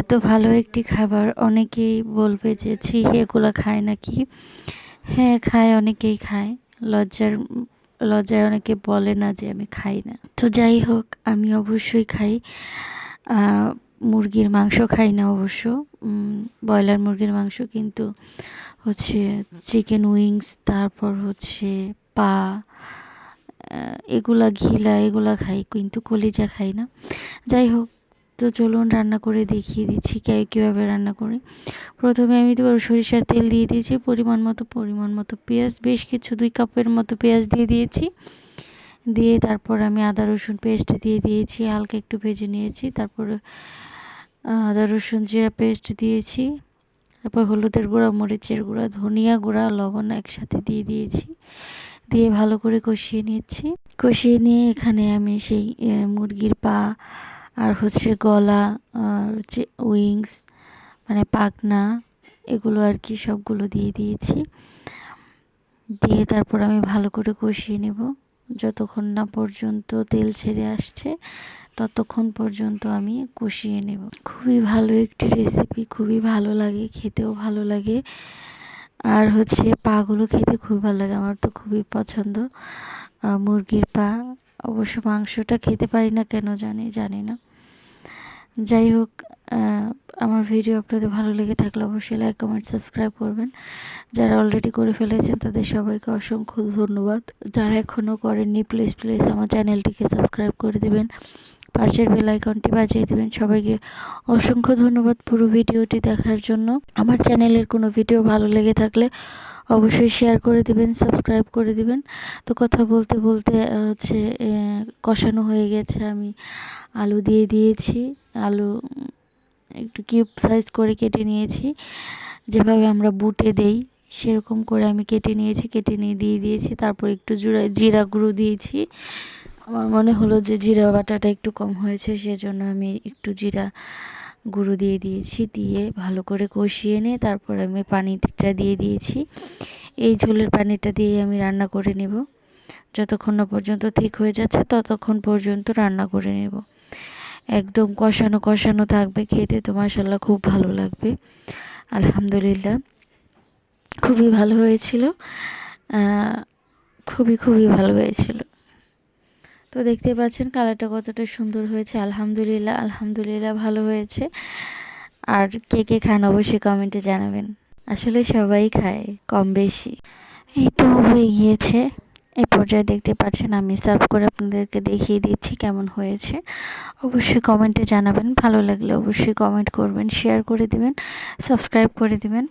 এত ভালো একটি খাবার। অনেকেই বলবে যে, ছি, এগুলো খায় নাকি? হ্যাঁ খায়, অনেকেই খায়। লজ্জার, লজ্জায় অনেকে বলে না যে, আমি খাই না। তো যাই হোক, আমি অবশ্যই খাই। মুরগির মাংস খাই না অবশ্য। ব্রয়লার মুরগির মাংস কিন্তু হচ্ছে চিকেন উইংস, তারপর হচ্ছে পা এগুলা ঘিলা, এগুলা খাই, কিন্তু কলিজা খাই না। যাই হোক তো চলুন রান্না করে দেখিয়ে দিচ্ছি কীভাবে রান্না করি। প্রথমে আমি তো সরিষার তেল দিয়ে দিয়েছি, পরিমাণ মতো পরিমাণ মতো পেঁয়াজ, বেশ কিছু, দুই কাপের মতো পেঁয়াজ দিয়ে দিয়েছি। দিয়ে তারপর আমি আদা, রসুন পেস্ট দিয়ে দিয়েছি, হালকা একটু ভেজে নিয়েছি, তারপর, আদা, রসুন, জিরা পেস্ট দিয়েছি, তারপর হলুদের গুঁড়া, মরিচের গুঁড়া, ধনিয়া গুঁড়া, লবণ একসাথে দিয়ে দিয়েছি, দিয়ে ভালো করে কষিয়ে নিচ্ছি। কষিয়ে নিয়ে এখানে আমি সেই মুরগির পা আর হচ্ছে গলা, আর হচ্ছে উইংস মানে পাকনা এগুলো আর কি সবগুলো দিয়ে দিয়েছি। দিয়ে তারপর আমি ভালো করে কষিয়ে নেব। যতক্ষণ না পর্যন্ত তেল ছেড়ে আসছে, ততক্ষণ পর্যন্ত আমি কষিয়ে নেব। খুবই ভালো একটি রেসিপি খুবই ভালো লাগে, খেতেও ভালো লাগে। আর হচ্ছে পাগুলো খেতে খুবই ভালো লাগে, আমার তো খুবই পছন্দ। মুরগির পা অবশ্য মাংসটা খেতে পারি না কেন জানি জানি না। যাই হোক আমার ভিডিও আপনাদের ভালো লেগে থাকলে অবশ্যই লাইক কমেন্ট সাবস্ক্রাইব করবেন। যারা অলরেডি করে ফেলেছেন, তাদের সবাইকে অসংখ্য ধন্যবাদ। যারা এখনও করেননি প্লিজ প্লিজ আমার চ্যানেলটিকে সাবস্ক্রাইব করে দেবেন। পাশের বেল আইকনটি বাজিয়ে দেবেন। সবাইকে অসংখ্য ধন্যবাদ পুরো ভিডিওটি দেখার জন্য। আমার চ্যানেলের কোনো ভিডিও ভালো লেগে থাকলে অবশ্যই শেয়ার করে দিবেন সাবস্ক্রাইব করে দিবেন। তো কথা বলতে বলতে হচ্ছে কষানো হয়ে গেছে। আমি আলু দিয়ে দিয়েছি। আলু একটু কিউব সাইজ করে কেটে নিয়েছি। যেভাবে আমরা বুটে দেই, সেরকম করে আমি কেটে নিয়েছি, কেটে নিয়ে দিয়ে দিয়েছি। তারপর একটু জুড়া, জিরা গুঁড়ো দিয়েছি। আমার মনে হলো যে জিরা বাটাটা একটু কম হয়েছে, সেজন্য আমি একটু জিরা গুঁড়ো দিয়ে দিয়েছি, দিয়ে ভালো করে কষিয়ে নিয়ে তারপর আমি পানিটা দিয়ে দিয়েছি। এই ঝোলের পানিটা দিয়ে আমি রান্না করে নেব। যতক্ষণ না পর্যন্ত ঠিক হয়ে যাচ্ছে ততক্ষণ পর্যন্ত রান্না করে নেব। একদম কষানো কষানো থাকবে খেতে তো মাসাল্লাহ খুব ভালো লাগবে। আলহামদুলিল্লাহ, খুবই ভালো হয়েছিল। খুবই খুবই ভালো হয়েছিল। তো দেখতে পাচ্ছেন কালারটা কতটা সুন্দর হয়েছে। আলহামদুলিল্লাহ আলহামদুলিল্লাহ ভালো হয়েছে। আর কে কে খান অবশ্যই কমেন্টে জানাবেন। আসলে সবাই খায়, কম বেশি। এই তো হয়ে গিয়েছে। এই পর্যায়ে দেখতে পাচ্ছেন আমি সার্ভ করে আপনাদেরকে দেখিয়ে দিচ্ছি কেমন হয়েছে। অবশ্যই কমেন্টে জানাবেন, ভালো লাগলে অবশ্যই কমেন্ট করবেন, শেয়ার করে দিবেন, সাবস্ক্রাইব করে দিবেন।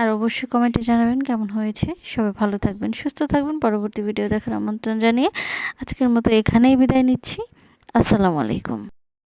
আর অবশ্যই কমেন্টে জানাবেন কেমন হয়েছে। সবাই ভালো থাকবেন, সুস্থ থাকবেন। পরবর্তী ভিডিও দেখার আমন্ত্রণ জানিয়ে আজকের মতো এখানেই বিদায় নিচ্ছি। আসসালামু আলাইকুম।